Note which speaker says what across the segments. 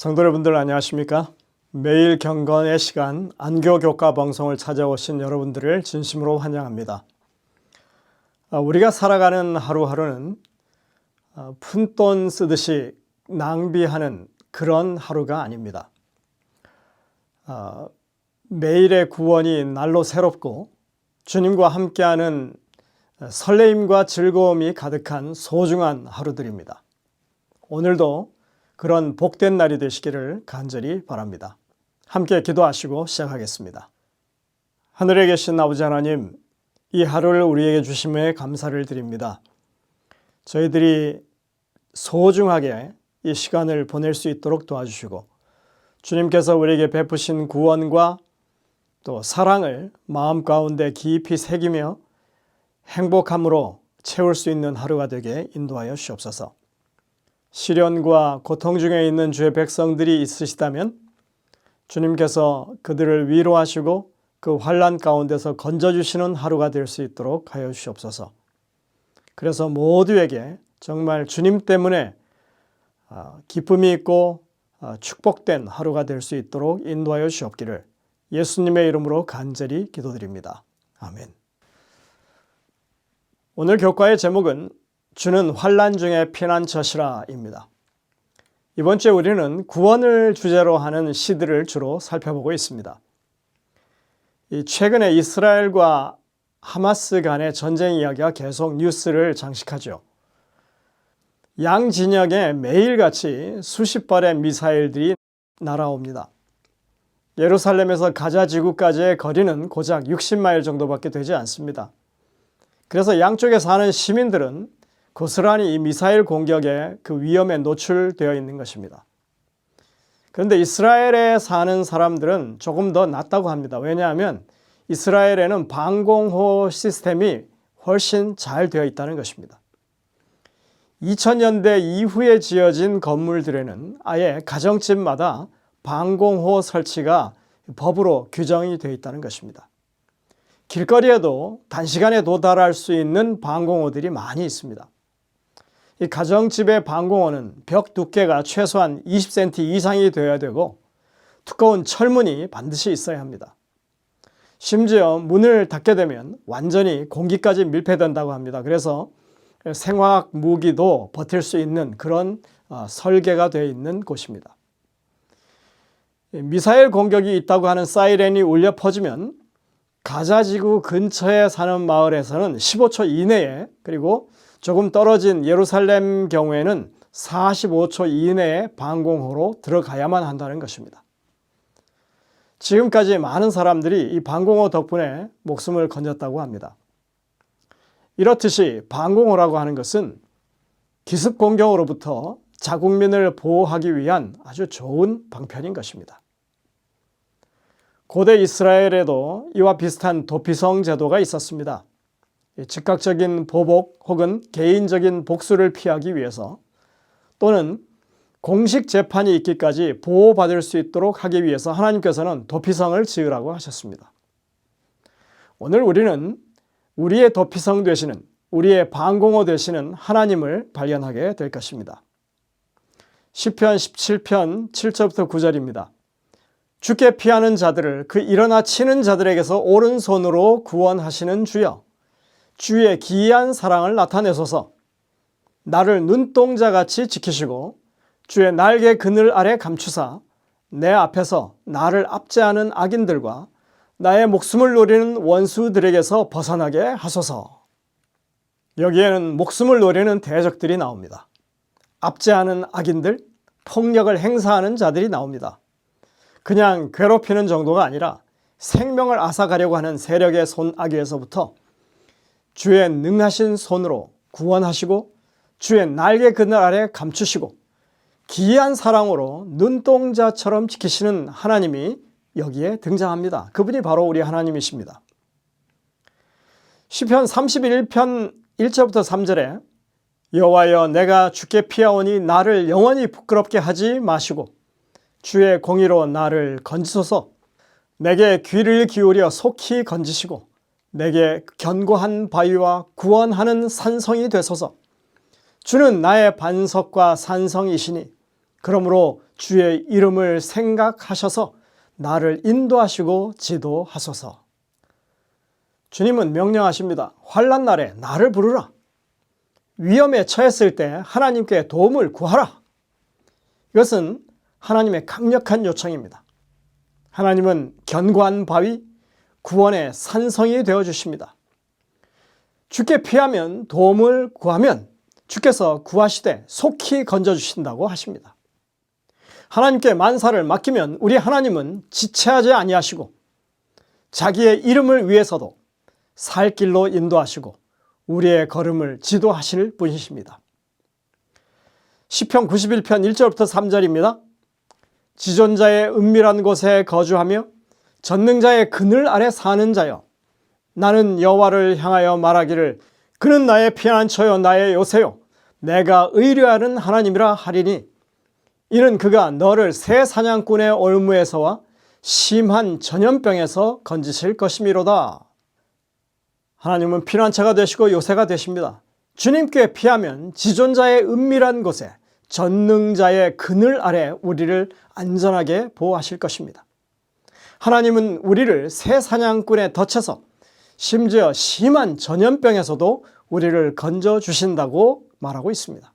Speaker 1: 성도 여러분들 안녕하십니까? 매일 경건의 시간 안교 교과 방송을 찾아오신 여러분들을 진심으로 환영합니다. 아, 우리가 살아가는 하루하루는 아, 푼돈 쓰듯이 낭비하는 그런 하루가 아닙니다. 아, 매일의 구원이 날로 새롭고 주님과 함께하는 설레임과 즐거움이 가득한 소중한 하루들입니다. 오늘도 그런 복된 날이 되시기를 간절히 바랍니다. 함께 기도하시고 시작하겠습니다. 하늘에 계신 아버지 하나님, 이 하루를 우리에게 주심에 감사를 드립니다. 저희들이 소중하게 이 시간을 보낼 수 있도록 도와주시고 주님께서 우리에게 베푸신 구원과 또 사랑을 마음 가운데 깊이 새기며 행복함으로 채울 수 있는 하루가 되게 인도하여 주옵소서. 시련과 고통 중에 있는 주의 백성들이 있으시다면 주님께서 그들을 위로하시고 그 환란 가운데서 건져 주시는 하루가 될 수 있도록 하여 주시옵소서. 그래서 모두에게 정말 주님 때문에 기쁨이 있고 축복된 하루가 될 수 있도록 인도하여 주옵기를 예수님의 이름으로 간절히 기도드립니다. 아멘. 오늘 교과의 제목은 주는 환란 중에 피난처시라입니다. 이번 주에 우리는 구원을 주제로 하는 시들을 주로 살펴보고 있습니다. 최근에 이스라엘과 하마스 간의 전쟁 이야기가 계속 뉴스를 장식하죠. 양 진영에 매일같이 수십 발의 미사일들이 날아옵니다. 예루살렘에서 가자 지구까지의 거리는 고작 60마일 정도밖에 되지 않습니다. 그래서 양쪽에 사는 시민들은 고스란히 이 미사일 공격에 그 위험에 노출되어 있는 것입니다. 그런데 이스라엘에 사는 사람들은 조금 더 낫다고 합니다. 왜냐하면 이스라엘에는 방공호 시스템이 훨씬 잘 되어 있다는 것입니다. 2000년대 이후에 지어진 건물들에는 아예 가정집마다 방공호 설치가 법으로 규정이 되어 있다는 것입니다. 길거리에도 단시간에 도달할 수 있는 방공호들이 많이 있습니다. 이 가정집의 방공호는 벽 두께가 최소한 20cm 이상이 되어야 되고 두꺼운 철문이 반드시 있어야 합니다. 심지어 문을 닫게 되면 완전히 공기까지 밀폐된다고 합니다. 그래서 생화학 무기도 버틸 수 있는 그런 설계가 되어 있는 곳입니다. 미사일 공격이 있다고 하는 사이렌이 울려 퍼지면 가자지구 근처에 사는 마을에서는 15초 이내에 그리고 조금 떨어진 예루살렘 경우에는 45초 이내에 방공호로 들어가야만 한다는 것입니다. 지금까지 많은 사람들이 이 방공호 덕분에 목숨을 건졌다고 합니다. 이렇듯이 방공호라고 하는 것은 기습 공격으로부터 자국민을 보호하기 위한 아주 좋은 방편인 것입니다. 고대 이스라엘에도 이와 비슷한 도피성 제도가 있었습니다. 즉각적인 보복 혹은 개인적인 복수를 피하기 위해서 또는 공식 재판이 있기까지 보호받을 수 있도록 하기 위해서 하나님께서는 도피성을 지으라고 하셨습니다. 오늘 우리는 우리의 도피성 되시는 우리의 방공호 되시는 하나님을 발견하게 될 것입니다. 10편 17편 7절부터 9절입니다. 주께 피하는 자들을 그 일어나 치는 자들에게서 오른손으로 구원하시는 주여 주의 기이한 사랑을 나타내소서 나를 눈동자같이 지키시고 주의 날개 그늘 아래 감추사 내 앞에서 나를 압제하는 악인들과 나의 목숨을 노리는 원수들에게서 벗어나게 하소서. 여기에는 목숨을 노리는 대적들이 나옵니다. 압제하는 악인들, 폭력을 행사하는 자들이 나옵니다. 그냥 괴롭히는 정도가 아니라 생명을 앗아가려고 하는 세력의 손아귀에서부터 주의 능하신 손으로 구원하시고 주의 날개 그늘 아래 감추시고 기이한 사랑으로 눈동자처럼 지키시는 하나님이 여기에 등장합니다. 그분이 바로 우리 하나님이십니다. 시편 31편 1절부터 3절에 여호와여 내가 주께 피하오니 나를 영원히 부끄럽게 하지 마시고 주의 공의로 나를 건지소서 내게 귀를 기울여 속히 건지시고 내게 견고한 바위와 구원하는 산성이 되소서. 주는 나의 반석과 산성이시니 그러므로 주의 이름을 생각하셔서 나를 인도하시고 지도하소서. 주님은 명령하십니다. 환란 날에 나를 부르라. 위험에 처했을 때 하나님께 도움을 구하라. 이것은 하나님의 강력한 요청입니다. 하나님은 견고한 바위, 구원의 산성이 되어 주십니다. 주께 피하면 도움을 구하면 주께서 구하시되 속히 건져 주신다고 하십니다. 하나님께 만사를 맡기면 우리 하나님은 지체하지 아니하시고 자기의 이름을 위해서도 살 길로 인도하시고 우리의 걸음을 지도하실 분이십니다. 시편 91편 1절부터 3절입니다. 지존자의 은밀한 곳에 거주하며 전능자의 그늘 아래 사는 자여 나는 여호와를 향하여 말하기를 그는 나의 피난처요 나의 요새요 내가 의뢰하는 하나님이라 하리니 이는 그가 너를 새 사냥꾼의 올무에서와 심한 전염병에서 건지실 것이미로다. 하나님은 피난처가 되시고 요새가 되십니다. 주님께 피하면 지존자의 은밀한 곳에 전능자의 그늘 아래 우리를 안전하게 보호하실 것입니다. 하나님은 우리를 새 사냥꾼에 덫에서 심지어 심한 전염병에서도 우리를 건져 주신다고 말하고 있습니다.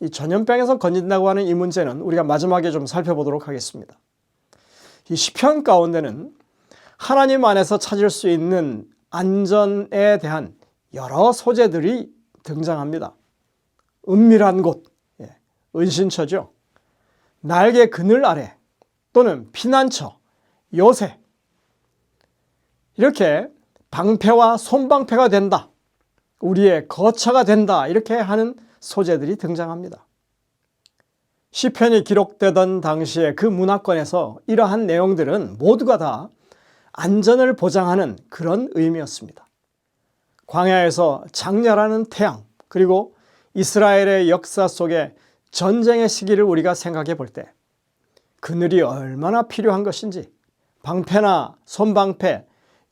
Speaker 1: 이 전염병에서 건진다고 하는 이 문제는 우리가 마지막에 좀 살펴보도록 하겠습니다. 이 시편 가운데는 하나님 안에서 찾을 수 있는 안전에 대한 여러 소재들이 등장합니다. 은밀한 곳, 예, 은신처죠. 날개 그늘 아래 또는 피난처, 요새 이렇게 방패와 손방패가 된다. 우리의 거처가 된다. 이렇게 하는 소재들이 등장합니다. 시편이 기록되던 당시에 그 문화권에서 이러한 내용들은 모두가 다 안전을 보장하는 그런 의미였습니다. 광야에서 장렬하는 태양, 그리고 이스라엘의 역사 속에 전쟁의 시기를 우리가 생각해 볼 때 그늘이 얼마나 필요한 것인지 방패나 손방패,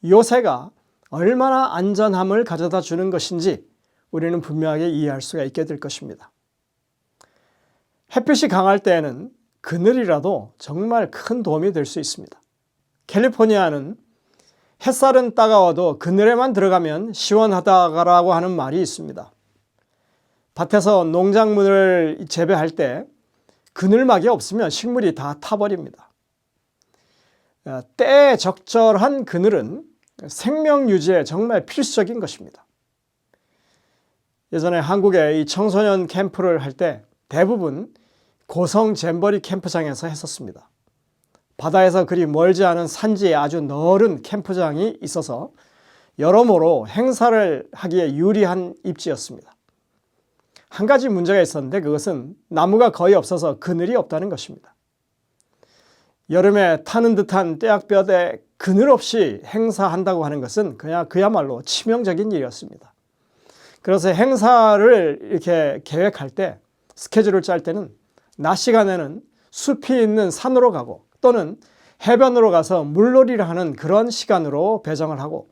Speaker 1: 요새가 얼마나 안전함을 가져다 주는 것인지 우리는 분명하게 이해할 수가 있게 될 것입니다. 햇빛이 강할 때에는 그늘이라도 정말 큰 도움이 될 수 있습니다. 캘리포니아는 햇살은 따가워도 그늘에만 들어가면 시원하다라고 하는 말이 있습니다. 밭에서 농작물을 재배할 때 그늘막이 없으면 식물이 다 타버립니다. 때에 적절한 그늘은 생명 유지에 정말 필수적인 것입니다. 예전에 한국에 이 청소년 캠프를 할 때 대부분 고성 잼버리 캠프장에서 했었습니다. 바다에서 그리 멀지 않은 산지에 아주 넓은 캠프장이 있어서 여러모로 행사를 하기에 유리한 입지였습니다. 한 가지 문제가 있었는데 그것은 나무가 거의 없어서 그늘이 없다는 것입니다. 여름에 타는 듯한 떼약볕에 그늘 없이 행사한다고 하는 것은 그냥 그야말로 치명적인 일이었습니다. 그래서 행사를 이렇게 계획할 때 스케줄을 짤 때는 낮 시간에는 숲이 있는 산으로 가고 또는 해변으로 가서 물놀이를 하는 그런 시간으로 배정을 하고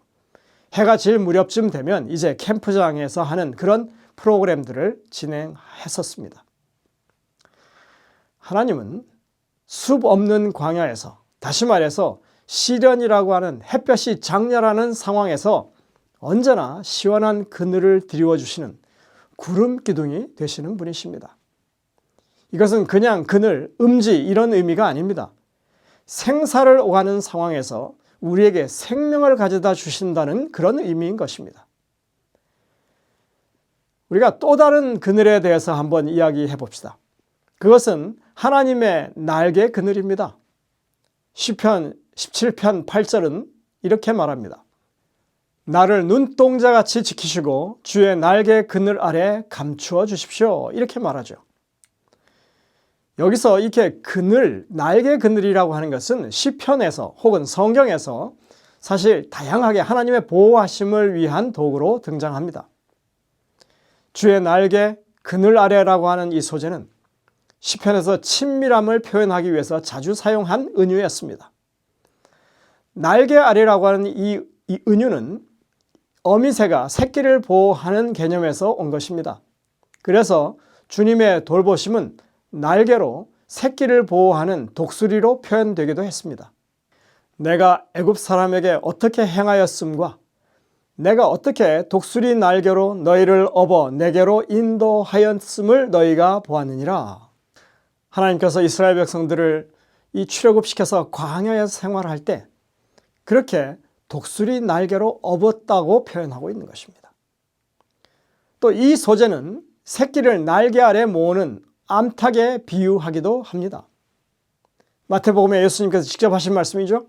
Speaker 1: 해가 질 무렵쯤 되면 이제 캠프장에서 하는 그런 프로그램들을 진행했었습니다. 하나님은 숲 없는 광야에서 다시 말해서 시련이라고 하는 햇볕이 장렬하는 상황에서 언제나 시원한 그늘을 드리워 주시는 구름 기둥이 되시는 분이십니다. 이것은 그냥 그늘, 음지 이런 의미가 아닙니다. 생사를 오가는 상황에서 우리에게 생명을 가져다 주신다는 그런 의미인 것입니다. 우리가 또 다른 그늘에 대해서 한번 이야기해 봅시다. 그것은 하나님의 날개 그늘입니다. 시편 17편 8절은 이렇게 말합니다. 나를 눈동자같이 지키시고 주의 날개 그늘 아래 감추어 주십시오. 이렇게 말하죠. 여기서 이렇게 그늘, 날개 그늘이라고 하는 것은 시편에서 혹은 성경에서 사실 다양하게 하나님의 보호하심을 위한 도구로 등장합니다. 주의 날개 그늘 아래라고 하는 이 소재는 시편에서 친밀함을 표현하기 위해서 자주 사용한 은유였습니다. 날개 아래라고 하는 이, 이 은유는 어미새가 새끼를 보호하는 개념에서 온 것입니다. 그래서 주님의 돌보심은 날개로 새끼를 보호하는 독수리로 표현되기도 했습니다. 내가 애굽 사람에게 어떻게 행하였음과 내가 어떻게 독수리 날개로 너희를 업어 내게로 인도하였음을 너희가 보았느니라. 하나님께서 이스라엘 백성들을 이 출애굽시켜서 광야에서 생활할 때 그렇게 독수리 날개로 업었다고 표현하고 있는 것입니다. 또 이 소재는 새끼를 날개 아래 모으는 암탉에 비유하기도 합니다. 마태복음에 예수님께서 직접 하신 말씀이죠.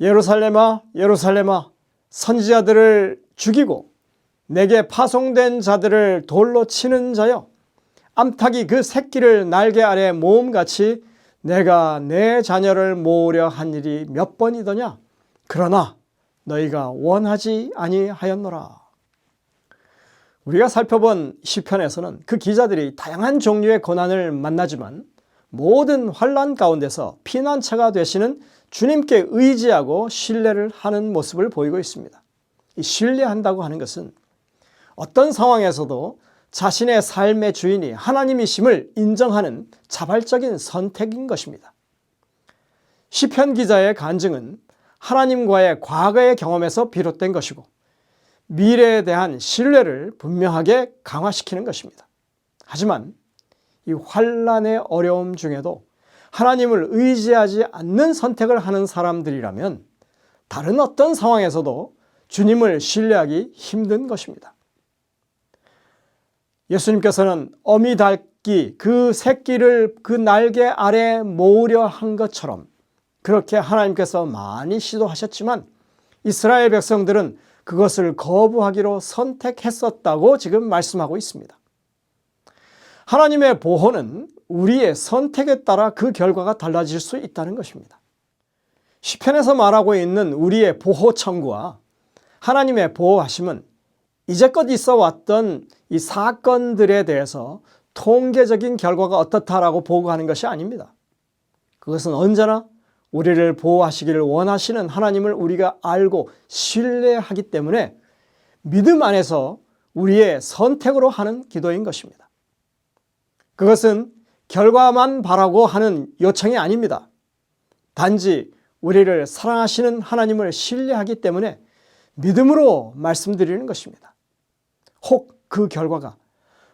Speaker 1: 예루살렘아 예루살렘아 선지자들을 죽이고 내게 파송된 자들을 돌로 치는 자여 암탉이 그 새끼를 날개 아래 모음같이 내가 내 자녀를 모으려 한 일이 몇 번이더냐 그러나 너희가 원하지 아니하였노라 우리가 살펴본 시편에서는 그 기자들이 다양한 종류의 고난을 만나지만 모든 환란 가운데서 피난처가 되시는 주님께 의지하고 신뢰를 하는 모습을 보이고 있습니다. 이 신뢰한다고 하는 것은 어떤 상황에서도 자신의 삶의 주인이 하나님이심을 인정하는 자발적인 선택인 것입니다. 시편 기자의 간증은 하나님과의 과거의 경험에서 비롯된 것이고 미래에 대한 신뢰를 분명하게 강화시키는 것입니다. 하지만 이 환란의 어려움 중에도 하나님을 의지하지 않는 선택을 하는 사람들이라면 다른 어떤 상황에서도 주님을 신뢰하기 힘든 것입니다. 예수님께서는 어미 닭기 그 새끼를 그 날개 아래 모으려 한 것처럼 그렇게 하나님께서 많이 시도하셨지만 이스라엘 백성들은 그것을 거부하기로 선택했었다고 지금 말씀하고 있습니다. 하나님의 보호는 우리의 선택에 따라 그 결과가 달라질 수 있다는 것입니다. 시편에서 말하고 있는 우리의 보호 청구와 하나님의 보호하심은 이제껏 있어 왔던 이 사건들에 대해서 통계적인 결과가 어떻다라고 보고하는 것이 아닙니다. 그것은 언제나 우리를 보호하시기를 원하시는 하나님을 우리가 알고 신뢰하기 때문에 믿음 안에서 우리의 선택으로 하는 기도인 것입니다. 그것은 결과만 바라고 하는 요청이 아닙니다. 단지 우리를 사랑하시는 하나님을 신뢰하기 때문에 믿음으로 말씀드리는 것입니다. 혹 그 결과가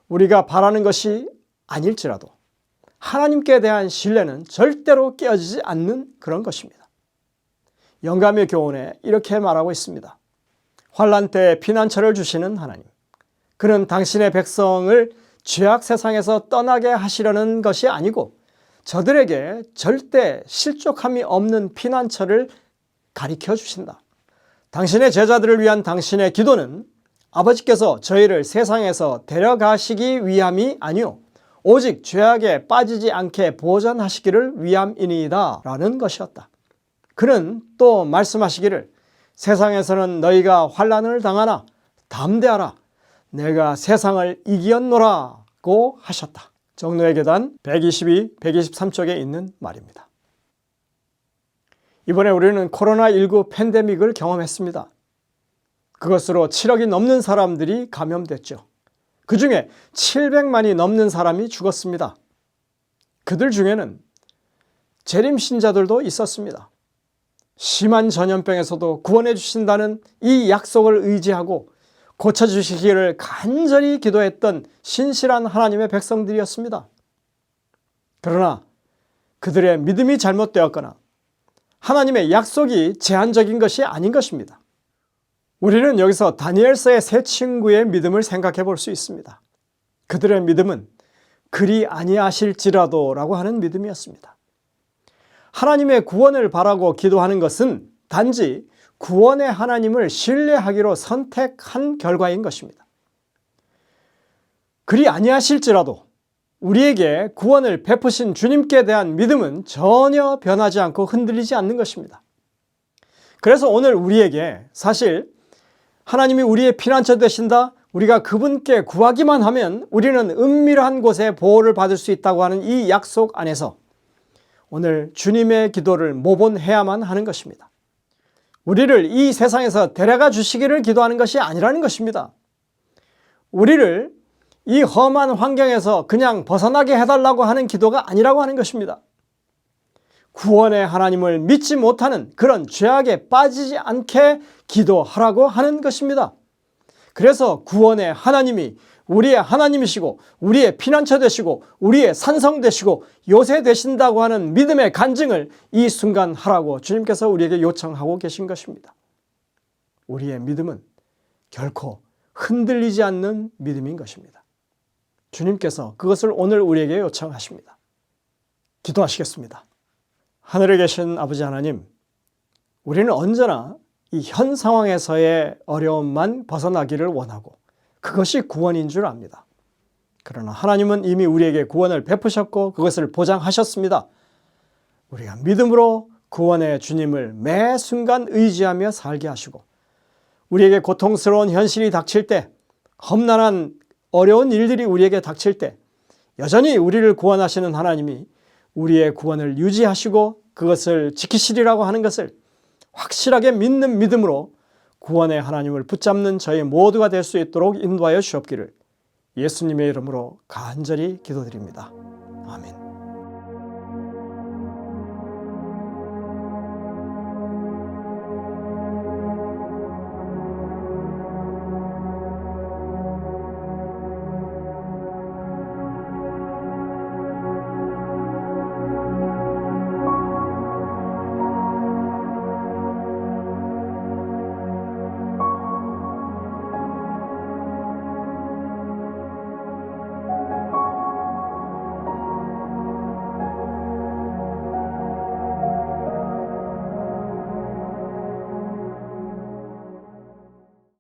Speaker 1: 우리가 바라는 것이 아닐지라도 하나님께 대한 신뢰는 절대로 깨어지지 않는 그런 것입니다. 영감의 교훈에 이렇게 말하고 있습니다. 환란 때 피난처를 주시는 하나님. 그는 당신의 백성을 죄악 세상에서 떠나게 하시려는 것이 아니고 저들에게 절대 실족함이 없는 피난처를 가리켜 주신다. 당신의 제자들을 위한 당신의 기도는 아버지께서 저희를 세상에서 데려가시기 위함이 아니요 오직 죄악에 빠지지 않게 보전하시기를 위함이니이다 라는 것이었다. 그는 또 말씀하시기를 세상에서는 너희가 환란을 당하나 담대하라 내가 세상을 이기었노라고 하셨다. 정노의 계단 122, 123쪽에 있는 말입니다. 이번에 우리는 코로나19 팬데믹을 경험했습니다. 그것으로 7억이 넘는 사람들이 감염됐죠. 그 중에 700만이 넘는 사람이 죽었습니다. 그들 중에는 재림 신자들도 있었습니다. 심한 전염병에서도 구원해 주신다는 이 약속을 의지하고 고쳐주시기를 간절히 기도했던 신실한 하나님의 백성들이었습니다. 그러나 그들의 믿음이 잘못되었거나 하나님의 약속이 제한적인 것이 아닌 것입니다. 우리는 여기서 다니엘서의 세 친구의 믿음을 생각해 볼 수 있습니다. 그들의 믿음은 그리 아니하실지라도 라고 하는 믿음이었습니다. 하나님의 구원을 바라고 기도하는 것은 단지 구원의 하나님을 신뢰하기로 선택한 결과인 것입니다. 그리 아니하실지라도 우리에게 구원을 베푸신 주님께 대한 믿음은 전혀 변하지 않고 흔들리지 않는 것입니다. 그래서 오늘 우리에게 사실 하나님이 우리의 피난처 되신다. 우리가 그분께 구하기만 하면 우리는 은밀한 곳에 보호를 받을 수 있다고 하는 이 약속 안에서 오늘 주님의 기도를 모본해야만 하는 것입니다. 우리를 이 세상에서 데려가 주시기를 기도하는 것이 아니라는 것입니다. 우리를 이 험한 환경에서 그냥 벗어나게 해달라고 하는 기도가 아니라고 하는 것입니다. 구원의 하나님을 믿지 못하는 그런 죄악에 빠지지 않게 기도하라고 하는 것입니다. 그래서 구원의 하나님이 우리의 하나님이시고 우리의 피난처 되시고 우리의 산성 되시고 요새 되신다고 하는 믿음의 간증을 이 순간 하라고 주님께서 우리에게 요청하고 계신 것입니다. 우리의 믿음은 결코 흔들리지 않는 믿음인 것입니다. 주님께서 그것을 오늘 우리에게 요청하십니다. 기도하시겠습니다. 하늘에 계신 아버지 하나님, 우리는 언제나 이 현 상황에서의 어려움만 벗어나기를 원하고 그것이 구원인 줄 압니다. 그러나 하나님은 이미 우리에게 구원을 베푸셨고 그것을 보장하셨습니다. 우리가 믿음으로 구원의 주님을 매 순간 의지하며 살게 하시고 우리에게 고통스러운 현실이 닥칠 때 험난한 어려운 일들이 우리에게 닥칠 때 여전히 우리를 구원하시는 하나님이 우리의 구원을 유지하시고 그것을 지키시리라고 하는 것을 확실하게 믿는 믿음으로 구원의 하나님을 붙잡는 저희 모두가 될 수 있도록 인도하여 주옵기를 예수님의 이름으로 간절히 기도드립니다. 아멘.